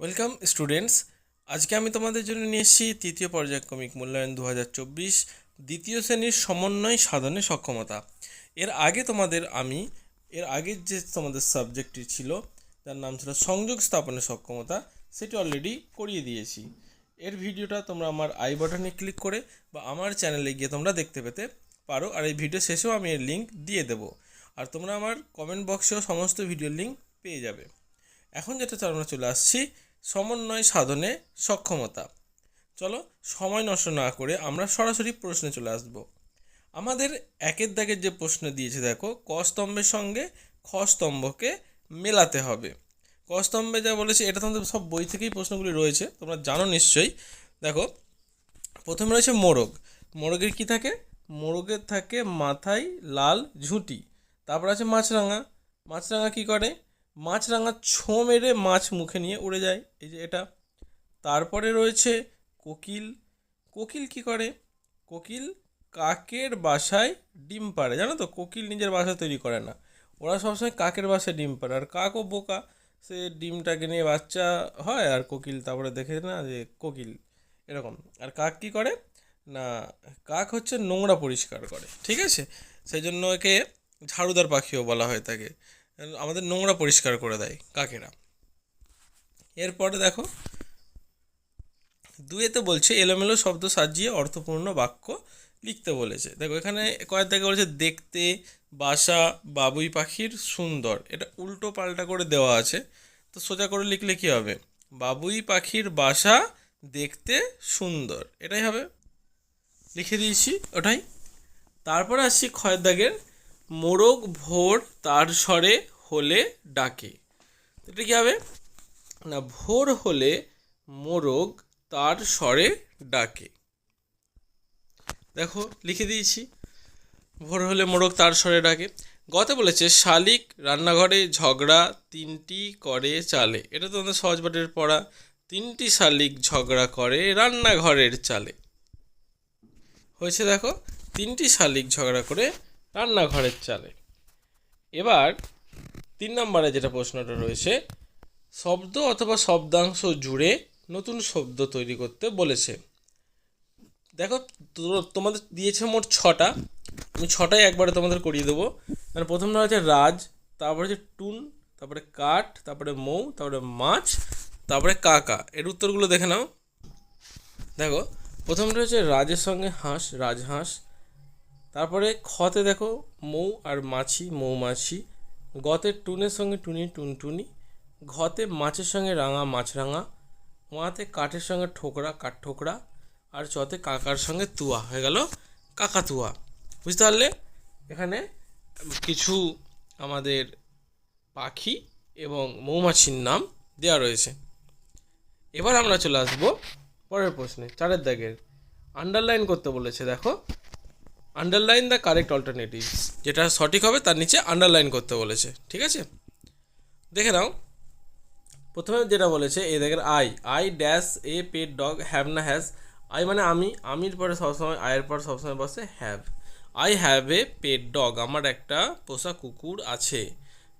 Welcome students আজকে আমি তোমাদের জন্য নিয়ে এসেছি তৃতীয় পর্যায়ক্রমিক মূল্যায়ন দু হাজার চব্বিশ, দ্বিতীয় শ্রেণির সমন্বয় সাধনে সক্ষমতা। এর আগে তোমাদের আমি, এর আগের যে তোমাদের সাবজেক্টটি ছিল, তার নাম ছিল সংযোগ স্থাপনের সক্ষমতা, সেটি অলরেডি করিয়ে দিয়েছি। এর ভিডিওটা তোমরা আমার আই বাটনে ক্লিক করে বা আমার চ্যানেলে গিয়ে তোমরা দেখতে পেতে পারো, আর এই ভিডিও শেষেও আমি এর লিঙ্ক দিয়ে দেবো। আর তোমরা আমার কমেন্ট বক্সেও সমস্ত ভিডিওর লিঙ্ক পেয়ে যাবে। এখন যেটা আমরা চলে আসছি সমন্বয় সাধনে সক্ষমতা। চলো সময় নষ্ট না করে আমরা সরাসরি প্রশ্নে চলে আসব। আমাদের একের দাগের যে প্রশ্ন দিয়েছে, দেখো ক স্তম্ভের সঙ্গে খ স্তম্ভকে মেলাতে হবে। ক স্তম্ভে যা বলেছে, এটা তোমাদের সব বই থেকেই প্রশ্নগুলি রয়েছে, তোমরা জানো নিশ্চয়ই। দেখো, প্রথমে রয়েছে মোরগ। মোরগের কি থাকে? মোরগের থাকে মাথায় লাল ঝুঁটি, তারপর আছে মাছরাঙা। মাছরাঙা কি করে? মাছরাঙা ছো মেরে মাছ মুখে নিয়ে উড়ে যায়। এই যে এটা। তারপরে রয়েছে কোকিল। কোকিল কি করে? কোকিল কাকের বাসায় ডিম পাড়ে। জানো তো, কোকিল নিজের বাসা তৈরি করে না। ওরা সবসময় কাকের বাসায় ডিম পাড়ে। আর কাকও বোকা, সে ডিমটাকে নিয়ে বাচ্চা হয় আর কোকিল তারপরে দেখে না যে কোকিল। এরকম। আর কাক কী করে? না, কাক হচ্ছে নোংরা পরিষ্কার করে। ঠিক আছে? সেই জন্য একে ঝাড়ুদার পাখিও বলা হয়ে থাকে আমাদের নোংরা পরিষ্কার করে দেয় কাকেরা। এরপরে দেখো দুয়েতে বলছে, এলোমেলো শব্দ সাজিয়ে অর্থপূর্ণ বাক্য লিখতে বলেছে। দেখো, এখানে কয়েক থেকে বলেছে, দেখতে, বাসা, বাবুই পাখির সুন্দর। এটা উল্টো পাল্টা করে দেওয়া আছে। তো সোজা করে লিখলে কী হবে? বাবুই পাখির বাসা, দেখতে সুন্দর। এটাই হবে। লিখে দিয়েছি ওটাই। তারপরে আসছি খয়ের দাগের মোরগ ভোর তার স্বরে হলে ডাকে। এটা কী হবে? না, ভোর হলে মোরগ তার স্বরে ডাকে। দেখো, লিখে দিয়েছি। ভোর হলে মোরগ তার স্বরে ডাকে। গতে বলেছে, শালিক রান্নাঘরে ঝগড়া তিনটি করে চালে। এটা তো আমাদের সহজ পাঠের পড়া। তিনটি শালিক ঝগড়া করে রান্নাঘরের চালে। হয়েছে দেখো, তিনটি শালিক ঝগড়া করে রান্নাঘরের চালে। এবার তিন নম্বরে যেটা প্রশ্নটা রয়েছে, শব্দ অথবা শব্দাংশ জুড়ে নতুন শব্দ তৈরি করতে বলেছে। দেখো তোমাদের দিয়েছে মোট ছটা। আমি ছটাই একবারে তোমাদের করিয়ে দেবো। মানে প্রথমটা হচ্ছে রাজ, তারপরে হচ্ছে টুন, তারপরে কাঠ, তারপরে মৌ, তারপরে মাছ, তারপরে কাকা। এর উত্তরগুলো দেখে নাও। দেখো, প্রথমটা হচ্ছে রাজের সঙ্গে হাঁস, রাজহাঁস তারপরে খতে দেখো মৌ আর মাছি, মৌমাছি। গতে টুনের সঙ্গে টুনি, টুনটুনি। ঘতে মাছের সঙ্গে রাঙা মাছরাঙা মাতে কাঠের সঙ্গে ঠোকরা, কাঠ ঠোকরা। আর চতে কাকার সঙ্গে তুয়া। হয়ে গেল কাকাতুয়া বুঝতে পারলে? এখানে কিছু আমাদের পাখি এবং মৌমাছির নাম দেওয়া রয়েছে। এবার আমরা চলে আসব পরের প্রশ্নে। চারের দাগের। আন্ডারলাইন করতে বলেছে, দেখো। আন্ডারলাইন দ্য কারেক্ট অল্টারনেটিভ যেটা সঠিক হবে, তার নিচে আন্ডারলাইন করতে বলেছে। ঠিক আছে? দেখে নাও। প্রথমে যেটা বলেছে, এই দেখেন I I dash a pet dog have না হ্যাজ আই মানে আমি, আমির পরে সবসময়, আয়ের পর সবসময় বসে have I have a pet dog আমার একটা পোষা কুকুর আছে।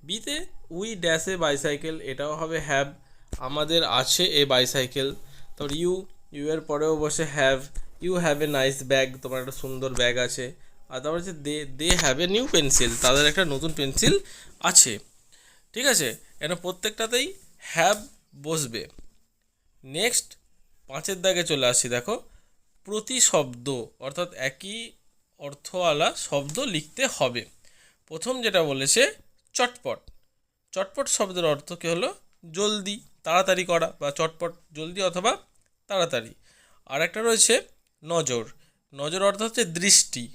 বিতে উই ড্যাশ এ বাইসাইকেল এটাও হবে হ্যাভ আমাদের আছে এ বাইসাইকেল তারপর ইউ ইউ এর পরেও বসে have you have a nice bag তোমার একটা সুন্দর ব্যাগ আছে। আর তারপর হচ্ছে they they have a new pencil তাদের একটা নতুন পেন্সিল আছে। ঠিক আছে? এখানে প্রত্যেকটাতেই হ্যাভ বসবে। নেক্সট পাঁচের দাগে চলে আসছি দেখো। প্রতি শব্দ অর্থাৎ একই অর্থওয়ালা শব্দ লিখতে হবে। প্রথম যেটা বলেছে, চটপট। চটপট শব্দের অর্থ কী হলো? জলদি, তাড়াতাড়ি করা বা চটপট, জলদি অথবা তাড়াতাড়ি। আর একটা রয়েছে নজর। নজর অর্থ হচ্ছে দৃষ্টি,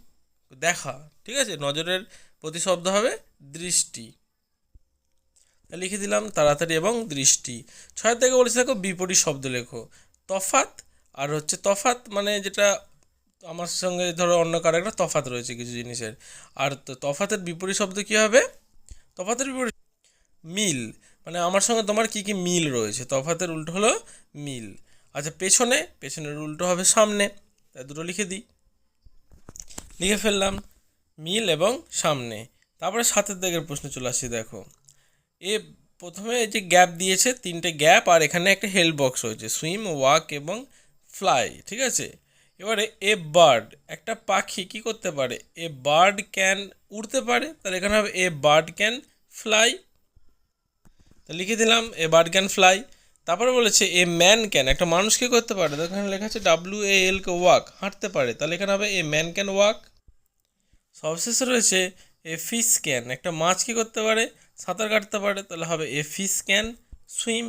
দেখা, ঠিক আছে? নজরের প্রতিশব্দ হবে দৃষ্টি। লিখে দিলাম তাড়াতাড়ি এবং দৃষ্টি। ছয় থেকে বলেছে দেখো, বিপরীত শব্দ লেখো। তফাত আর হচ্ছে তফাত মানে যেটা আমার সঙ্গে ধরো অন্য কারও একটা তফাত রয়েছে কিছু জিনিসের। আর তফাতের বিপরীত শব্দ কী হবে? তফাতের বিপরীত মিল। মানে আমার সঙ্গে তোমার কি কি মিল রয়েছে? তফাতের উল্টো হলো মিল। আচ্ছা পেছনে, পেছনের উল্টো হবে সামনে। তাই দুটো লিখে দিই। লিখে ফেললাম মিল এবং সামনে। তারপরে সাতের দিকের প্রশ্ন চলে আসছি দেখো। এ প্রথমে যে গ্যাপ দিয়েছে, তিনটে গ্যাপ, আর এখানে একটা হেল্প বক্স রয়েছে সুইম ওয়াক এবং ফ্লাই ঠিক আছে? এবারে এ বার্ড একটা পাখি কি করতে পারে? এ বার্ড ক্যান উড়তে পারে, তাহলে এখানে হবে এ বার্ড ক্যান ফ্লাই তো লিখে দিলাম, এ বার্ড ক্যান ফ্লাই তারপরে বলেছে, এ ম্যান ক্যান একটা মানুষ কি করতে পারে? তো এখানে লেখা আছে W A L K walk হাঁটতে পারে। তাহলে এখানে হবে, এ ম্যান ক্যান ওয়াক সবশেষে রয়েছে, এ ফিশ ক্যান একটা মাছ কি করতে পারে? সাঁতার কাটতে পারে। তাহলে হবে, এ ফিশ ক্যান সুইম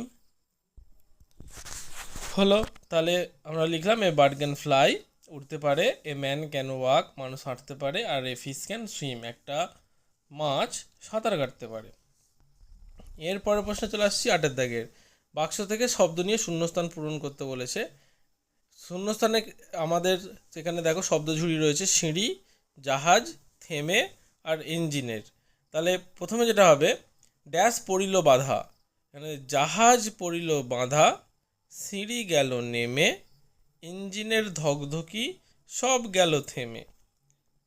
হলো, তাহলে আমরা লিখলাম, এ বার্ড ক্যান ফ্লাই উঠতে পারে, এ ম্যান ক্যান ওয়াক মানুষ হাঁটতে পারে, আর এ ফিশ ক্যান সুইম একটা মাছ সাঁতার কাটতে পারে। এরপরের প্রশ্নে চলে আসছি আটের দাগের। বাক্স থেকে শব্দ নিয়ে শূন্যস্থান পূরণ করতে বলেছে। শূন্যস্থানে আমাদের সেখানে দেখো শব্দ ঝুড়ি রয়েছে, সিঁড়ি, জাহাজ, থেমে আর ইঞ্জিনের। তাহলে প্রথমে যেটা হবে, ড্যাশ পড়িল বাধা। এখানে জাহাজ পড়িল বাঁধা, সিঁড়ি গেল নেমে, ইঞ্জিনের ধকধকি, সব গেল থেমে।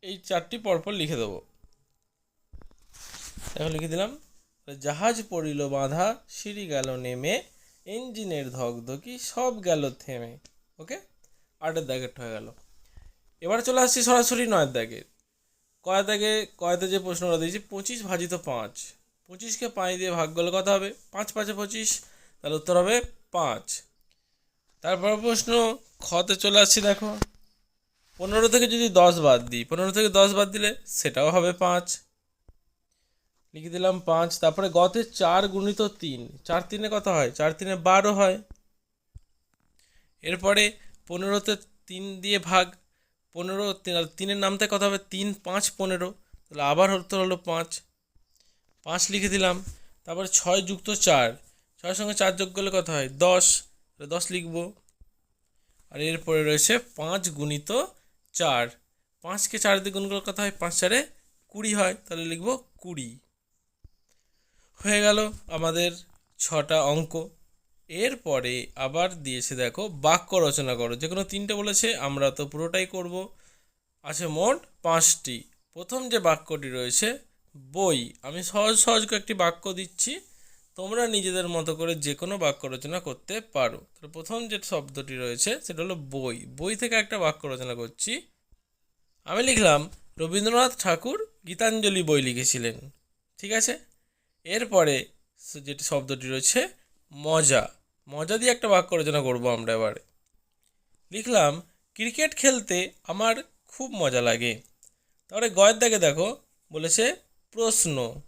এই চারটি পরপর লিখে দেবো। এখন লিখে দিলাম। জাহাজ পড়িল বাঁধা, সিঁড়ি গেল নেমে ইঞ্জিনের ধকধকি সব গেল থেমে, ওকে? আটের দাগেরটা হয়ে গেল। এবার চলে আসছি সরাসরি নয়ের দাগের কয় দাগে, কয়তে যে প্রশ্নটা দিয়েছি, পঁচিশ ভাজিত পাঁচ। পঁচিশকে পাঁচ দিয়ে ভাগ করলে কত হবে? পাঁচ, পাঁচে পঁচিশ। তাহলে উত্তর হবে পাঁচ। তারপর প্রশ্ন, খতে চলে আসছি দেখো। পনেরো থেকে যদি দশ বাদ দিই, পনেরো থেকে দশ বাদ দিলে সেটাও হবে পাঁচ। লিখে দিলাম পাঁচ, তারপরে গতে চার গুণিত তিন। চার তিনে কত হয়? চার তিনে বারো হয়। এরপরে পনেরোতে তিন দিয়ে ভাগ, পনেরো তিন- তিনের নামতে কত হবে? তিন, পাঁচ, পনেরো। তাহলে আবার উত্তর হলো পাঁচ। পাঁচ লিখে দিলাম, তারপরে ছয় যুক্ত চার। ছয়ের সঙ্গে চার যোগ করলে কত হয়? দশ। দশ লিখব। আর এরপরে রয়েছে পাঁচ গুণিত চার। পাঁচকে চার দিয়ে গুণ করলে কত হয়? পাঁচ চারে কুড়ি হয়। তাহলে লিখব কুড়ি। হয়ে গেল আমাদের ছটা অঙ্ক। এরপরে আবার দিয়েছে, দেখো, বাক্য রচনা করো। যে কোনো তিনটে বলেছে, আমরা তো পুরোটাই করব। আছে মোট পাঁচটি। প্রথম যে বাক্যটি রয়েছে, বই। আমি সহজ সহজ কয়েকটি বাক্য দিচ্ছি। তোমরা নিজেদের মতো করে যে কোনো বাক্য রচনা করতে পারো। প্রথম যে শব্দটি রয়েছে, সেটা হলো বই। বই থেকে একটা বাক্য রচনা করছি। আমি লিখলাম, রবীন্দ্রনাথ ঠাকুর গীতাঞ্জলি বই লিখেছিলেন। ঠিক আছে? এরপরে যেটি শব্দটি রয়েছে, মজা। মজা দিয়ে একটা বাক্য রচনা করব আমরা এবারে। লিখলাম, ক্রিকেট খেলতে আমার খুব মজা লাগে। তারপরে গয়ের দাগে দেখো, বলেছে, প্রশ্ন।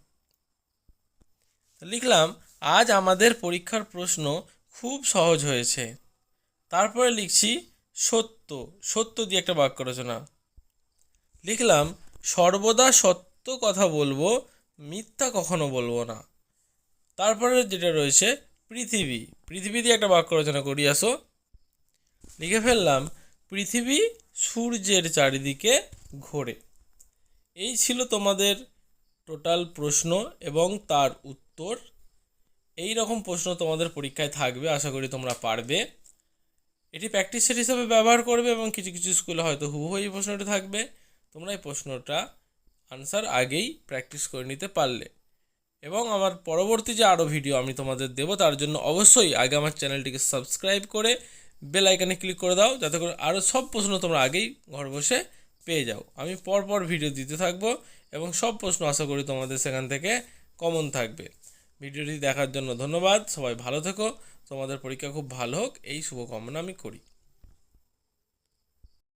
লিখলাম, আজ আমাদের পরীক্ষার প্রশ্ন খুব সহজ হয়েছে। তারপরে লিখছি, সত্য। সত্য দিয়ে একটা বাক্য রচনা। লিখলাম, সর্বদা সত্য কথা বলব মিথ্যা কখনো বলব না। তারপরে যেটা রয়েছে, পৃথিবী। পৃথিবী দিয়ে একটা বাক্য রচনা করি, আসো। লিখে ফেললাম, পৃথিবী সূর্যের চারিদিকে ঘোরে। এই ছিল তোমাদের টোটাল প্রশ্ন এবং তার উত্তর। এই রকম প্রশ্ন তোমাদের পরীক্ষায় থাকবে, আশা করি তোমরা পারবে। এটি প্র্যাকটিস সেট হিসাবে ব্যবহার করবে এবং কিছু কিছু স্কুলে হয়তো হুবহু এই প্রশ্নটি থাকবে। তোমরা এই প্রশ্নটা আনসার আগেই প্র্যাকটিস করে নিতে পারলে। এবং আমার পরবর্তী যে আরও ভিডিও আমি তোমাদের দেবো, তার জন্য অবশ্যই আগে আমার চ্যানেলটিকে সাবস্ক্রাইব করে বেল আইকনে ক্লিক করে দাও, যাতে করে আরও সব প্রশ্ন তোমরা আগেই ঘর বসে পেয়ে যাও। আমি পরপর ভিডিও দিতে থাকব এবং সব প্রশ্ন আশা করি তোমাদের সেখান থেকে কমন থাকবে। ভিডিওটি দেখার জন্য ধন্যবাদ, সবাই ভালো থেকো, তোমাদের পরীক্ষা খুব ভালো হোক, এই শুভকামনা আমি করি।